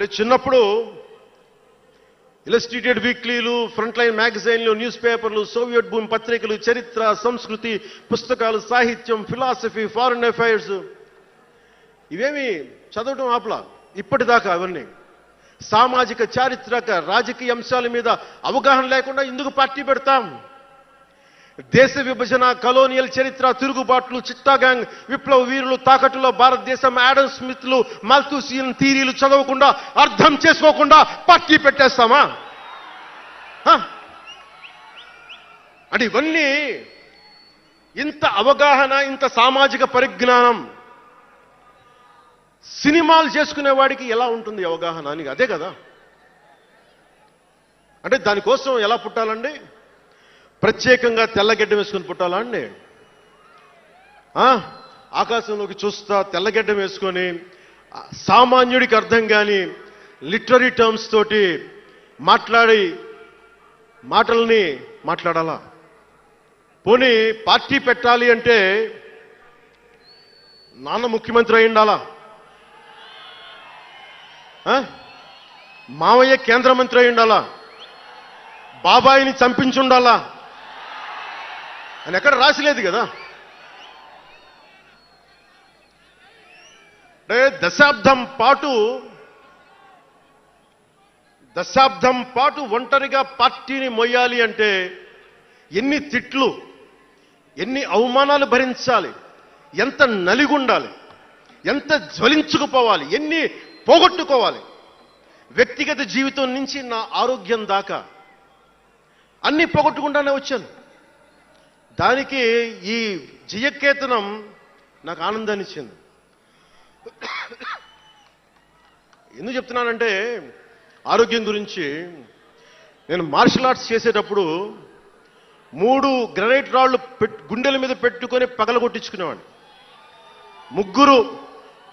అంటే చిన్నప్పుడు ఇలస్ట్రేటెడ్ వీక్లీలు ఫ్రంట్ లైన్ మ్యాగజైన్లు న్యూస్ పేపర్లు సోవియట్ భూమి పత్రికలు చరిత్ర సంస్కృతి పుస్తకాలు సాహిత్యం ఫిలాసఫీ ఫారిన్ అఫైర్స్ ఇవేమి చదవటం ఆపలా. ఇప్పటిదాకా అవన్నీ. సామాజిక చారిత్రక రాజకీయ అంశాల మీద అవగాహన లేకుండా ఎందుకు పార్టీ పెడతాం. దేశ విభజన కలోనియల్ చరిత్ర తిరుగుబాట్లు చిట్టాగాంగ్ విప్లవ వీరులు తాకట్టులో భారతదేశం యాడమ్ స్మిత్లు మల్తూసియన్ థీరీలు చదవకుండా అర్థం చేసుకోకుండా పార్టీ పెట్టేస్తామా? అంటే ఇవన్నీ ఇంత అవగాహన ఇంత సామాజిక పరిజ్ఞానం సినిమాలు చేసుకునే వాడికి ఎలా ఉంటుంది అవగాహన అని? అదే కదా. అంటే దానికోసం ఎలా పుట్టాలండి? ప్రత్యేకంగా తెల్లగడ్డ వేసుకుని పుట్టాలా అండి? ఆకాశంలోకి చూస్తా తెల్లగడ్డ వేసుకొని సామాన్యుడికి అర్థం కాని లిటరీ టర్మ్స్ తోటి మాట్లాడి మాటల్ని మాట్లాడాలా? పోనీ పార్టీ పెట్టాలి అంటే నాన్న ముఖ్యమంత్రి అయ్యిండాలా? మావయ్య కేంద్ర మంత్రి అయ్యిండాలా? బాబాయిని చంపించుండాలా? అని ఎక్కడ రాసిలేదు కదా. అంటే దశాబ్దం పాటు దశాబ్దం పాటు ఒంటరిగా పార్టీని మొయ్యాలి అంటే ఎన్ని తిట్లు ఎన్ని అవమానాలు భరించాలి ఎంత నలిగుండాలి ఎంత జ్వలించుకుపోవాలి ఎన్ని పోగొట్టుకోవాలి. వ్యక్తిగత జీవితం నుంచి నా ఆరోగ్యం దాకా అన్ని పోగొట్టుకుంటానే వచ్చాను. దానికి ఈ జయకేతనం నాకు ఆనందాన్ని ఇచ్చింది. ఎందుకు చెప్తున్నానంటే ఆరోగ్యం గురించి నేను మార్షల్ ఆర్ట్స్ చేసేటప్పుడు మూడు గ్రనైట్ రాళ్ళు పెట్- గుండెల మీద పెట్టుకొని పగల కొట్టించుకునేవాడిని ముగ్గురు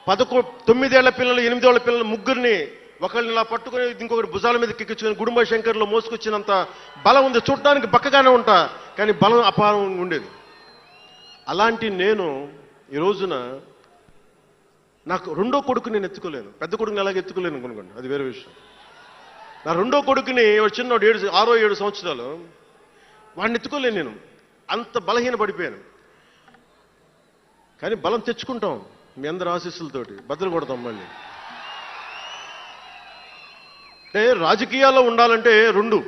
పదకొ తొమ్మిదేళ్ళ పిల్లలు ఎనిమిదేళ్ళ పిల్లలు ముగ్గురిని ఒకరిని ఇలా పట్టుకొని ఇంకొకటి భుజాల మీద కిక్కించుకుని గుడుంబ శంకర్లో మోసుకొచ్చినంత బలం ఉంది. చూడటానికి బక్కగానే ఉంటా కానీ బలం అపారం ఉండేది. అలాంటి నేను ఈ రోజున నాకు రెండో కొడుకు నేను ఎత్తుకోలేను. పెద్ద కొడుకుని అలాగే ఎత్తుకోలేను అనుకోండి అది వేరే విషయం. నా రెండో కొడుకుని వాడు చిన్నోడు ఏడు ఆరో ఏడు సంవత్సరాలు వాడిని ఎత్తుకోలేను నేను. అంత బలహీన పడిపోయాను. కానీ బలం తెచ్చుకుంటాం మీ అందరి ఆశీస్సులతోటి బద్దలు కొడతాం మళ్ళీ. అంటే రాజకీయాల్లో ఉండాలంటే రెండు.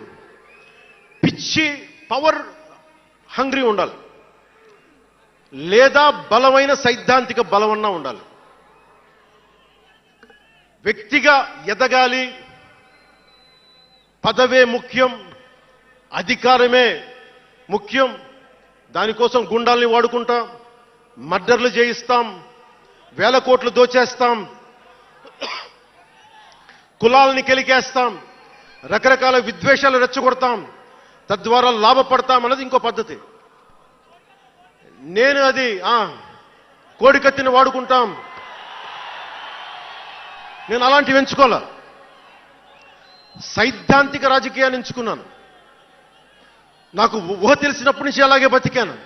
పిచ్చి పవర్ హంగ్రీ ఉండాలి. లేదా బలమైన సైద్ధాంతిక బలమన్నా ఉండాలి. వ్యక్తిగా ఎదగాలి. పదవే ముఖ్యం. అధికారమే ముఖ్యం. దానికోసం గుండాల్ని వాడుకుంటాం. మర్డర్లు చేయిస్తాం. వేల కోట్లు దోచేస్తాం. కులాలని కెలికేస్తాం. రకరకాల విద్వేషాలు రెచ్చగొడతాం. తద్వారా లాభపడతాం అన్నది ఇంకో పద్ధతి. నేను అది కోడికత్తిని వాడుకుంటాం. నేను అలాంటివి ఎంచుకోలే. సైద్ధాంతిక రాజకీయాన్ని ఎంచుకున్నాను. నాకు ఊహ తెలిసినప్పటి నుంచి అలాగే బతికాను.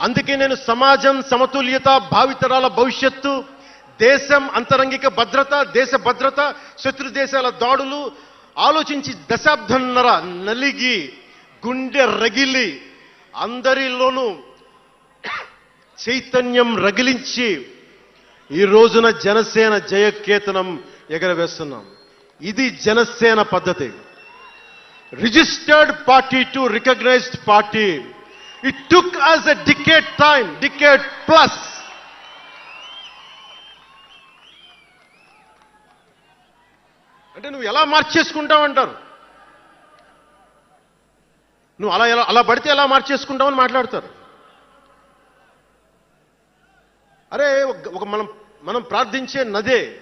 అందుకే నేను సమాజం సమతుల్యత భావితరాల భవిష్యత్తు దేశం అంతరంగిక భద్రత దేశ భద్రత శత్రు దేశాల దాడులు ఆలోచించి దశాబ్దన్నర నలిగి గుండె రగిలి అందరిలోనూ చైతన్యం రగిలించి ఈ రోజున జనసేన జయకేతనం ఎగరవేస్తున్నాం. ఇది జనసేన పద్ధతి. Registered party to recognized party. It took as a decade time decade plus అంటే నువ్వు ఎలా మార్చేసుకుంటావు అంటారు. నువ్వు అలా ఎలా అలా పడితే ఎలా మార్చేసుకుంటావని మాట్లాడతారు. అరే ఒక- ఒక మనం మనం ప్రార్థించే నదే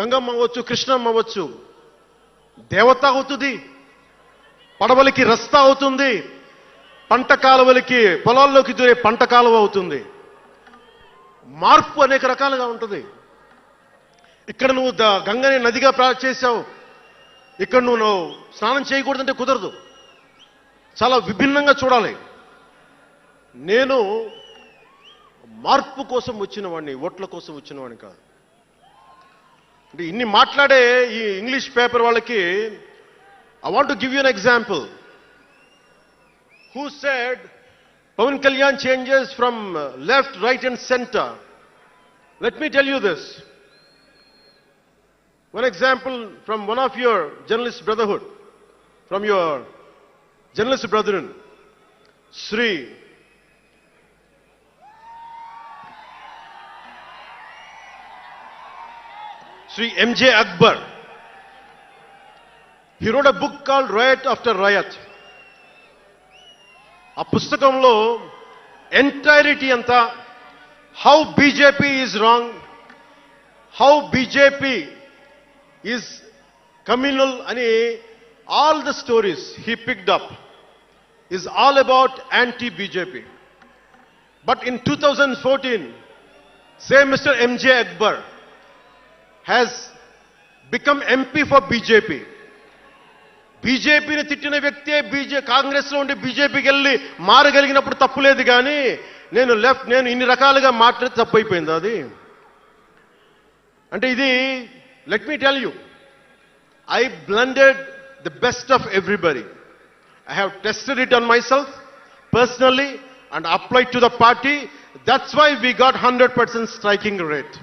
గంగమ్మ అవ్వచ్చు కృష్ణమ్మ అవ్వచ్చు దేవత అవుతుంది పడవలకి రస్తా అవుతుంది పంట కాలువలకి పొలాల్లోకి దూరే పంట కాలువ అవుతుంది. మార్పు అనేక రకాలుగా ఉంటుంది. ఇక్కడ నువ్వు ద- గంగని నదిగా ప్రా చేశావు. ఇక్కడ నువ్వు నువ్వు స్నానం చేయకూడదంటే కుదరదు. చాలా విభిన్నంగా చూడాలి. నేను మార్పు కోసం వచ్చిన వాడిని ఓట్ల కోసం వచ్చిన వాడిని కాదు. అంటే ఇన్ని మాట్లాడే ఈ ఇంగ్లీష్ పేపర్ వాళ్ళకి I want to give you an example who said Pawan Kalyan changes from left right and centre let me tell you this One example from one of your journalist brotherhood from your journalist brethren Shri Sri M.J. Akbar. He wrote a book called Riot After Riot. ఆ పుస్తకంలో entirety అంతా how BJP is wrong how BJP is communal అని all the stories he picked up is all about anti BJP but in two thousand fourteen same mister MJ Akbar has become MP for BJP బీజేపీని తిట్టిన వ్యక్తే బీజే కాంగ్రెస్లో ఉండి బీజేపీకి వెళ్ళి మారగలిగినప్పుడు తప్పులేదు కానీ నేను లెఫ్ట్ నేను ఇన్ని రకాలుగా మాట్లాడి తప్పైపోయింది అది? అంటే ఇది Let me tell you, I blended the best of everybody. I have tested it on myself personally and applied to the party. That's why we got 100% striking rate.